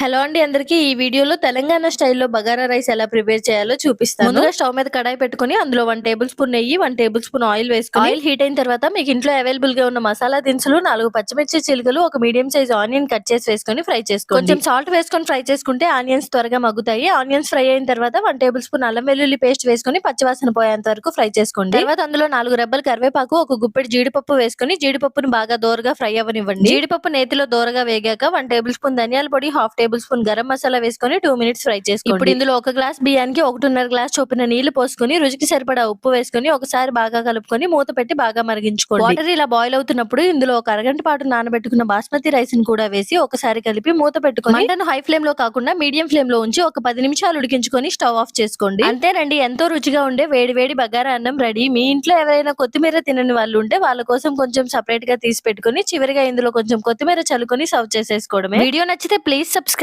Hello అండి అందరికి ఈ వీడియోలో తెలంగాణ స్టైల్లో బగారా రైస్ ఎలా ప్రిపేర్ చేయాలో చూపిస్తాను. ముందుగా స్టవ్ మీద కడాయి పెట్టుకొని అందులో వన్ టేబుల్ స్పూన్ నెయ్యి వన్ టేబుల్ స్పూన్ ఆయిల్ వేసుకొని ఆయిల్ హీట్ అయిన తర్వాత మీకు ఇంట్లో అవైలబుల్గా ఉన్న మసాలా దినుసులు నాలుగు పచ్చిమిర్చి చిలుకలు ఒక మీడియం సైజ్ ఆనియన్ కట్ చేసి వేసుకొని ఫ్రై చేసుకోండి. కొంచెం సాల్ట్ వేసుకొని ఫ్రై చేసుకుంటే ఆనియన్స్ త్వరగా మగ్గుతాయి. ఆనియన్స్ ఫ్రై అయిన తర్వాత వన్ టేబుల్ స్పూన్ అల్లం వెల్లుల్లి పేస్ట్ వేసుకొని పచ్చివాసన పోయేంత వరకు ఫ్రై చేసుకోండి. తర్వాత అందులో నాలుగు రెబ్బలు కరివేపాకు ఒక గుప్పెడు జీడిపప్పు వేసుకొని జీడిపప్పును బాగా దోరగా ఫ్రై అవ్వనివ్వండి. జీడిపప్పు నేతిలో దోరగా వేగాక వన్ టేబుల్ స్పూన్ ధనియాల పొడి half tablespoon garam masala వేసుకొని టూ మినిట్స్ ఫ్రై చేసుకోండి. ఇప్పుడు ఇందులో ఒక గ్లాస్ బియ్యానికి ఒకటిన్నర గ్లాస్ చొప్పున నీళ్ళు పోసుకొని రుచికి సరిపడా ఉప్పు వేసుకొని ఒకసారి బాగా కలుపుకొని మూత పెట్టి బాగా మరిగించుకోండి. వాటర్ ఇలా బాయిల్ అవుతున్నప్పుడు ఇందులో ఒక అరగంట పాటు నానబెట్టుకున్న బాస్మతి రైస్ని కూడా వేసి ఒకసారి కలిపి మూత పెట్టుకొని మంటను హై ఫ్లేమ్లో కాకుండా మీడియం ఫ్లేమ్లో ఉంచి ఒక పది నిమిషాలు ఉడికించుకొని స్టవ్ ఆఫ్ చేసుకోండి. అంతేనండి ఎంతో రుచిగా ఉండే వేడి వేడి బగారా అన్నం రెడీ. మీ ఇంట్లో ఎవరైనా కొత్తిమీర తినని వాళ్ళు ఉంటే వాళ్ళ కోసం కొంచెం సపరేట్గా తీసి పెట్టుకొని చివరిగా ఇందులో కొంచెం కొత్తిమీర చల్లుకొని సర్వ్ చేసేసుకోవడమే. వీడియో నచ్చితే ప్లీజ్ సబ్స్క్రైబ్